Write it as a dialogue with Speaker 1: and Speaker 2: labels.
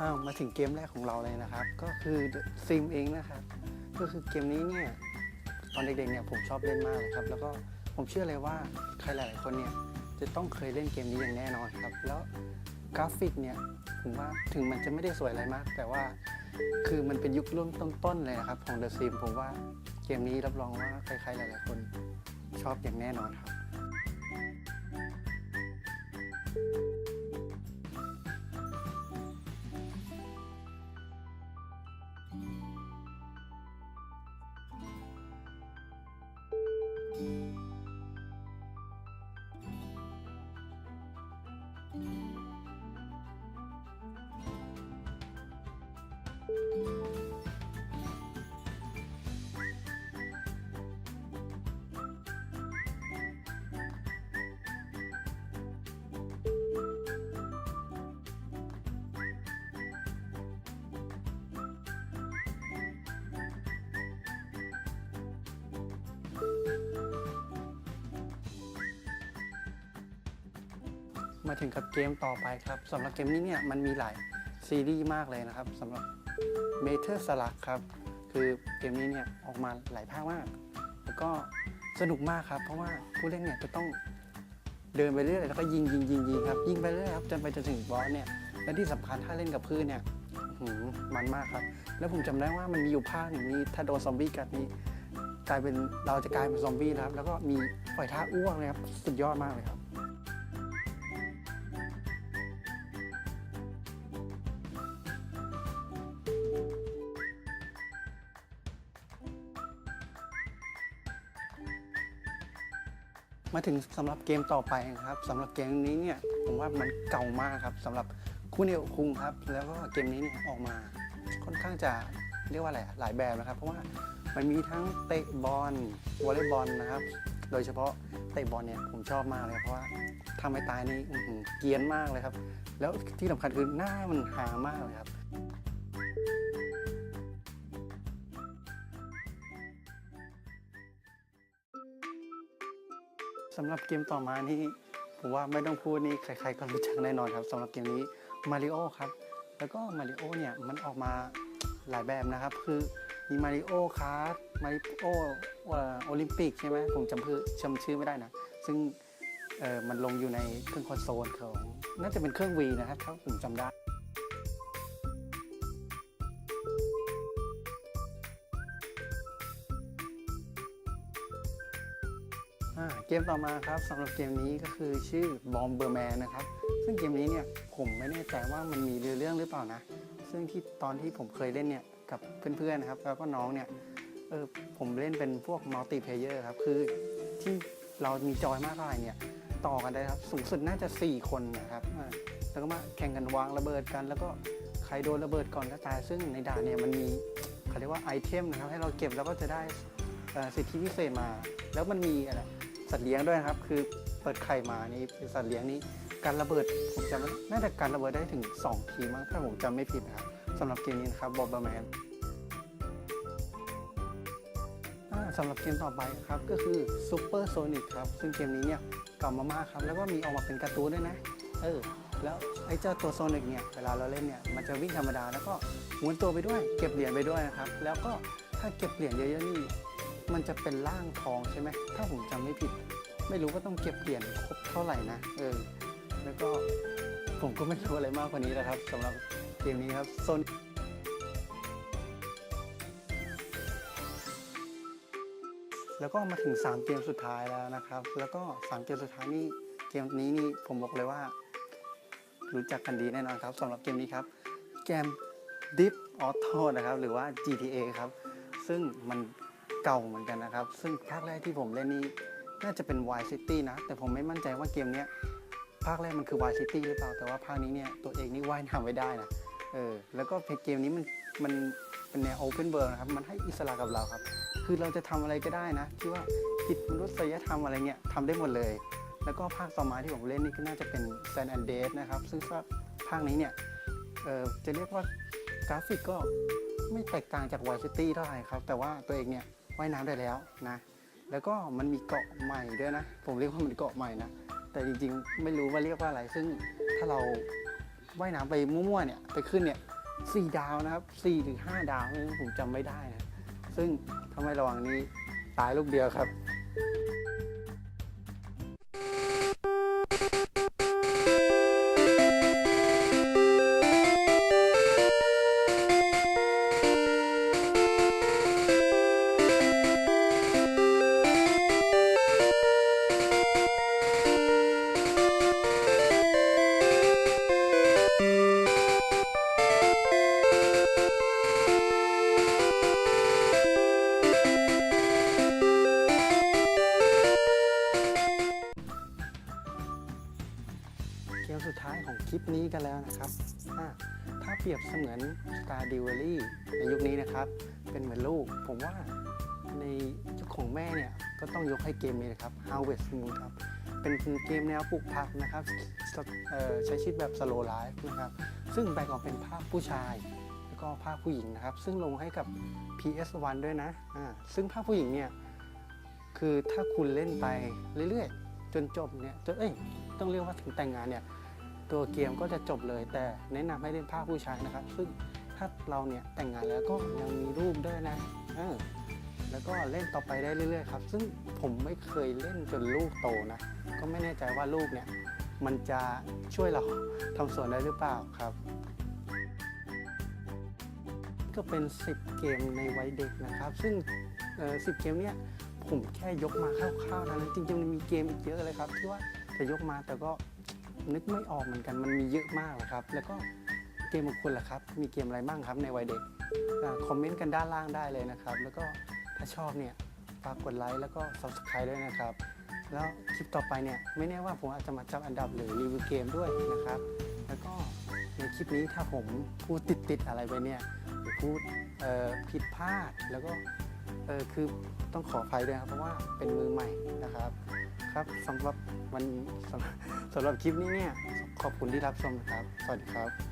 Speaker 1: อ้าวมาถึงเกมแรกของเราเลยนะครับ ก็คือ The Sim เองนะครับก็คือเกมนี้เนี่ยตอนเด็กๆเนี่ยผมชอบเล่นมากเลยครับ แล้วก็ผมเชื่อเลยว่าใครหลายๆคนเนี่ยจะต้องเคยเล่นเกมนี้อย่างแน่นอนครับ แล้วกราฟิกเนี่ยผมว่าถึงมันจะไม่ได้สวยอะไรมาก แต่ว่าคือมันเป็นยุคเริ่มต้นๆเลยนะครับของ The Sim ผมว่าเกมนี้รับรองว่าใครๆหลายๆคนชอบอย่างแน่นอนครับ มาถึงกับเกมต่อไปครับสำหรับเกมนี้เนี่ยมันมีหลายซีรีส์มากเลยนะครับสำหรับ m a t e r s l u g ครับ คือเกมนี้เนี่ยออกมาหลายภาคมาก แล้วก็สนุกมากครับ เพราะว่าผู้เล่นเนี่ยจะต้องเดินไปเรื่อยแล้วก็ยิงยิงยิงยิงครับยิงไปเรื่อยครับจนไปจนถึงบอสเนี่ยและที่สำคัญถ้าเล่นกับเพื่อนเนี่ยหือมันมากครับ แล้วผมจำได้ว่ามันมีอยู่ภาคหนึ่งนี่ถ้าโดนซอมบี้กัดนี่กลายเป็นเราจะกลายเป็นซอมบี้แล้วครับ แล้วก็มีปล่อยท่าอ้วกเลยครับสุดยอดมากเลยครับ มาถึงสำหรับเกมต่อไปครับสำหรับเกมนี้เนี่ยผมว่ามันเก่ามากครับสำหรับคู่เนวคุงครับ แล้วก็เกมนี้เนี่ยออกมาค่อนข้างจะเรียกว่าอะไรหลายแบบนะครับ เพราะว่ามันมีทั้งเตะบอลวอลเลย์บอลนะครับ โดยเฉพาะเตะบอลเนี่ยผมชอบมากเลยเพราะว่าทำให้ตายนี่เกียนมากเลยครับ แล้วที่สำคัญคือหน้ามันหามากเลยครับำหรับเกมต่อมานี่ผมว่าไม่ต้องพูดนี่ใครๆก็รู้จักแน่นอนครับสำหรับเกมนี้มาริโอครับ แล้วก็มาริโอเนี่ยมันออกมาหลายแบบนะครับ คือมีมาริโอคาร์ดมาริโอโอลิมปิกใช่ไหมผมจำชื่อจำชื่อไม่ได้นะ ซึ่งเออมันลงอยู่ในเครื่องคอนโซลของน่าจะเป็นเครื่องวีนะครับถ้าผมจำได้ เกมต่อมาครับสำหรับเกมนี้ก็คือชื่อ Bomberman นนะครับ ซึ่งเกมนี้เนี่ยผมไม่แน่ใจว่ามันมีเรื่องหรือเปล่านะ ซึ่งที่ตอนที่ผมเคยเล่นเนี่ยกับเพื่อนๆนะครับแล้วก็น้องเนี่ยเออผมเล่นเป็นพวกมัลติเพเยอร์ครับ คือที่เรามีจอยมากเท่าไหร่เนี่ยต่อกันได้ครับสูงสุดน่าจะ 4 คนนะครับแล้วก็มาแข่งกันวางระเบิดกัน แล้วก็ใครโดนระเบิดก่อนก็ตาย ซึ่งในด่านเนี่ยมันมีเขาเรียกว่าไอเทมนะครับให้เราเก็บแล้วก็จะได้เอ่อสิทธิพิเศษมา แล้วมันมีอะไร สัตว์เลี้ยงด้วยนะครับ คือเปิดไข่มานี่เป็นสัตว์เลี้ยงนี้การระเบิดผมจำไม่น่าจะการระเบิดได้ถึง 2 ทีมั้งถ้าผมจำไม่ผิดนะครับสำหรับเกมนี้นะครับบอบเบอร์แมนสำหรับเกมต่อไปครับก็คือ Super Sonic ครับ ซึ่งเกมนี้เนี่ยเก่ามามากครับ แล้วก็มีออกมาเป็นการ์ตูนด้วยนะ เออ แล้วไอ้เจ้าตัวโซนิกเนี่ย เวลาเราเล่นเนี่ย มันจะวิ่งธรรมดา แล้วก็หมุนตัวไปด้วย เก็บเหรียญไปด้วยนะครับ แล้วก็ถ้าเก็บเหรียญเยอะๆนี่ มันจะเป็นร่างทองใช่ไหมถ้าผมจำไม่ผิด ไม่รู้ว่าต้องเก็บเหรียญครบเท่าไหร่นะเออแล้วก็ผมก็ไม่รู้อะไรมากกว่านี้นะครับสำหรับเกมนี้ครับโซนแล้วก็มาถึง 3 เกมสุดท้ายแล้วนะครับ แล้วก็ 3 เกมสุดท้ายนี่เกมนี้นี่ผมบอกเลยว่า รู้จักกันดีแน่นอนครับสำหรับเกมนี้ครับเกม Deep Auto นะครับ หรือว่า GTA ครับ ซึ่งมัน เก่าเหมือนกันนะครับ ซึ่งภาคแรกที่ผมเล่นนี่น่าจะเป็น Y City นะ แต่ผมไม่มั่นใจว่าเกมนี้ภาคแรกมันคือ Y City หรือเปล่า แต่ว่าภาคนี้เนี่ยตัวเองนี่ว่ายน้ำไม่ได้นะ เออ แล้วก็เกมนี้มันมันเป็นแนว Open World นะครับ มันให้อิสระกับเราครับ คือเราจะทำอะไรก็ได้นะ ที่ว่าผิดมนุษยธรรมอะไรเงี้ยทำได้หมดเลย แล้วก็ภาคต่อมาที่ผมเล่นนี่ก็น่าจะเป็น San Andreas นะครับ ซึ่งภาคนี้เนี่ย เออจะเรียกว่ากราฟิกก็ไม่แตกต่างจาก Y City เท่าไหร่ครับ แต่ว่าตัวเองเนี่ย ว่ายน้ำได้แล้วนะ แล้วก็มันมีเกาะใหม่ด้วยนะ ผมเรียกว่ามันเกาะใหม่นะ แต่จริงๆ ไม่รู้ว่าเรียกว่าอะไร ซึ่งถ้าเราว่ายน้ำไปมั่วๆ เนี่ย ไปขึ้นเนี่ยสี่ดาวนะครับสี่ถึง5ดาวนี่ผมจำไม่ได้นะ ซึ่งถ้าไมระหว่างนี้ตายลูกเดียวครับ เกมสุดท้ายของคลิปนี้กันแล้วนะครับอ่าถ้าเปรียบเสมือน Star d e v a l y ในยุคนี้นะครับ เป็นเหมือนลูก ผมว่าในยุคของแม่เนี่ย ก็ต้องยกให้เกมนี้นะครับ Harvest Moon ครับ เป็นเกมแนวปลูกผักนะครับใช้ชีวิตแบบ slow life นะครับ ซึ่งแบ่งออกเป็นภาคผู้ชาย แล้วก็ภาคผู้หญิงนะครับ ซึ่งลงให้กับ PS1 ด้วยนะอ่าซึ่งภาคผู้หญิงเนี่ย คือถ้าคุณเล่นไปเรื่อยๆ จนจบเนี่ยจนเอ้ยต้องเรียกว่าถึงแต่งงานเนี่ย ตัวเกมก็จะจบเลย แต่แนะนำให้เล่นภาคผู้ชายนะครับ ซึ่งถ้าเราเนี่ยแต่งงานแล้วก็ยังมีรูปด้วยนะเออแล้วก็เล่นต่อไปได้เรื่อยๆครับ ซึ่งผมไม่เคยเล่นจนลูกโตนะ ก็ไม่แน่ใจว่าลูกเนี่ย มันจะช่วยเราทำสวนได้หรือเปล่าครับ ก็เป็น 10 เกมในวัยเด็กนะครับ ซึ่งเอ่อ10เกมเนี่ยผมแค่ยกมาคร่าวๆนะจริงๆมันมีเกมอีกเยอะเลยครับ ที่ว่าจะยกมาแต่ก็ นึกไม่ออกเหมือนกันมันมีเยอะมากเลยครับ แล้วก็เกมของคุณล่ะครับ มีเกมอะไรบ้างครับในวัยเด็กอคอมเมนต์กันด้านล่างได้เลยนะครับ แล้วก็ถ้าชอบเนี่ยฝากกดไลค์แล้วก็ subscribe ด้วยนะครับ แล้วคลิปต่อไปเนี่ยไม่แน่ว่าผมอาจจะมาจับอันดับหรือรีวิวเกมด้วยนะครับ แล้วก็ในคลิปนี้ถ้าผมพูดติดๆอะไรไปเนี่ยหรือพูดผิดพลาดแล้วก็คือต้องขออภัยด้วยครับเพราะว่าเป็นมือใหม่นะครับ ครับสำหรับวันสำหรับคลิปนี้เนี่ยขอบคุณที่รับชมนะครับ สวัสดีครับ